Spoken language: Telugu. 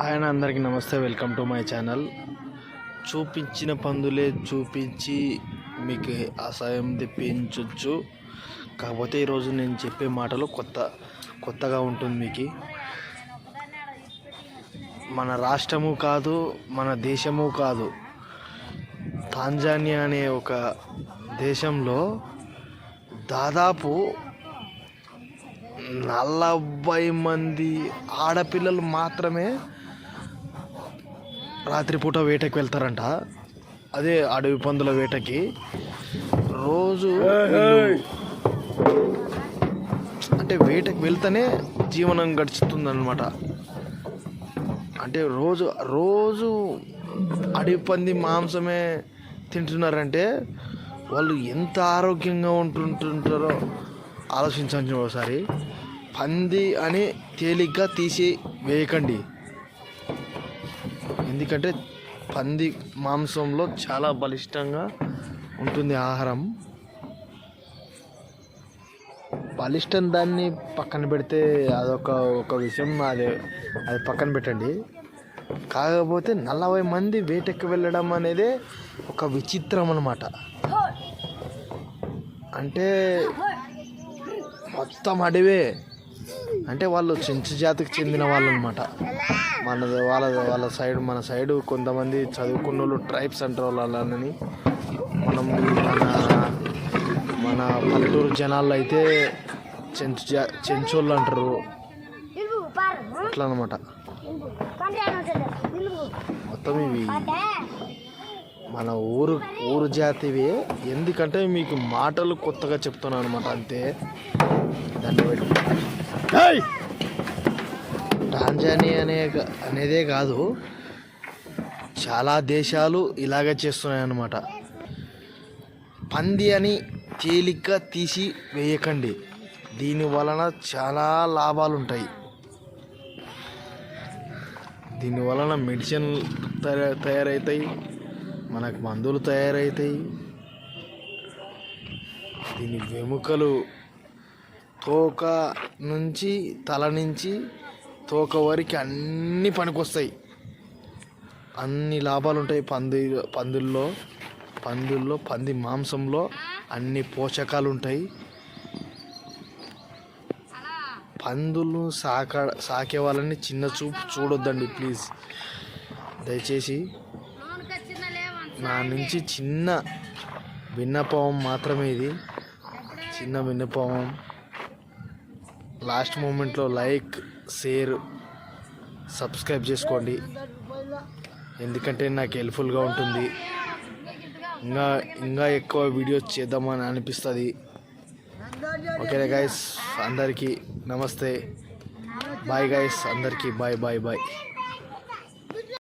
ఆయన అందరికీ నమస్తే వెల్కమ్ టు మై ఛానల్. చూపించిన పందులే చూపించి మీకు అసహాయం తెప్పించవచ్చు కాకపోతే ఈరోజు నేను చెప్పే మాటలు కొత్త కొత్తగా ఉంటుంది మీకు. మన రాష్ట్రము కాదు మన దేశము కాదు. తాంజానియా అనే ఒక దేశంలో దాదాపు నలభై మంది ఆడపిల్లలు మాత్రమే రాత్రిపూట వేటకి వెళ్తారంట. అదే అడవి పందుల వేటకి. రోజు అంటే వేటకి వెళ్తేనే జీవనం గడుచుతుందన్నమాట. అంటే రోజు రోజు అడవి పంది మాంసమే తింటున్నారంటే వాళ్ళు ఎంత ఆరోగ్యంగా ఉంటుంటుంటారో ఆలోచించండి ఒకసారి. పంది అని తేలిగ్గా తీసి వేయకండి. ఎందుకంటే పంది మాంసంలో చాలా బలిష్టంగా ఉంటుంది ఆహారం. బలిష్టం దాన్ని పక్కన పెడితే అదొక ఒక విషయం అది అది పక్కన పెట్టండి. కాకపోతే నలభై మంది వేటకి వెళ్ళడం అనేది ఒక విచిత్రం అన్నమాట. అంటే మొత్తం అడవే. అంటే వాళ్ళు చెంచు జాతికి చెందిన వాళ్ళు అనమాట మన వాళ్ళ వాళ్ళ సైడ్ మన సైడ్ కొంతమంది చదువుకున్న వాళ్ళు ట్రైబ్స్ అంటారు వాళ్ళని. మనం మన మన పల్లెటూరు జనాల్లో అయితే చెంచు జా చెంచోళ్ళు అంటారు. అట్లా అనమాట మొత్తం ఇవి. మన ఊరు ఊరు జాతివి. ఎందుకంటే మీకు మాటలు కొత్తగా చెప్తున్నాను అనమాట అంతే. దాన్ని బట్టి అనే అనేదే కాదు. చాలా దేశాలు ఇలాగే చేస్తున్నాయి అన్నమాట పంది అని తేలిగ్గా తీసి వేయకండి. దీని వలన చాలా లాభాలు ఉంటాయి దీని వలన మెడిసిన్ తయా తయారవుతాయి మనకు మందులు తయారవుతాయి దీని వెముకలు తోక నుంచి తల నుంచి తోక వరకు అన్నీ పనికొస్తాయి. అన్ని లాభాలు ఉంటాయి పంది పందుల్లో పందుల్లో పంది మాంసంలో అన్ని పోషకాలు ఉంటాయి పందులు సాక సాకే వాళ్ళని చిన్న చూపు చూడొద్దండి ప్లీజ్. దయచేసి నా నుంచి చిన్న విన్నపం మాత్రమే ఇది. చిన్న విన్నపం. లాస్ట్ మూమెంట్లో లైక్ షేర్ సబ్స్క్రైబ్ చేసుకోండి. ఎందుకంటే నాకు హెల్ప్ఫుల్గా ఉంటుంది. ఇంకా ఇంకా ఎక్కువ వీడియోస్ చేద్దామని అనిపిస్తుంది. ఓకే గైస్ అందరికీ నమస్తే. బాయ్ గైస్ అందరికీ బాయ్ బాయ్ బాయ్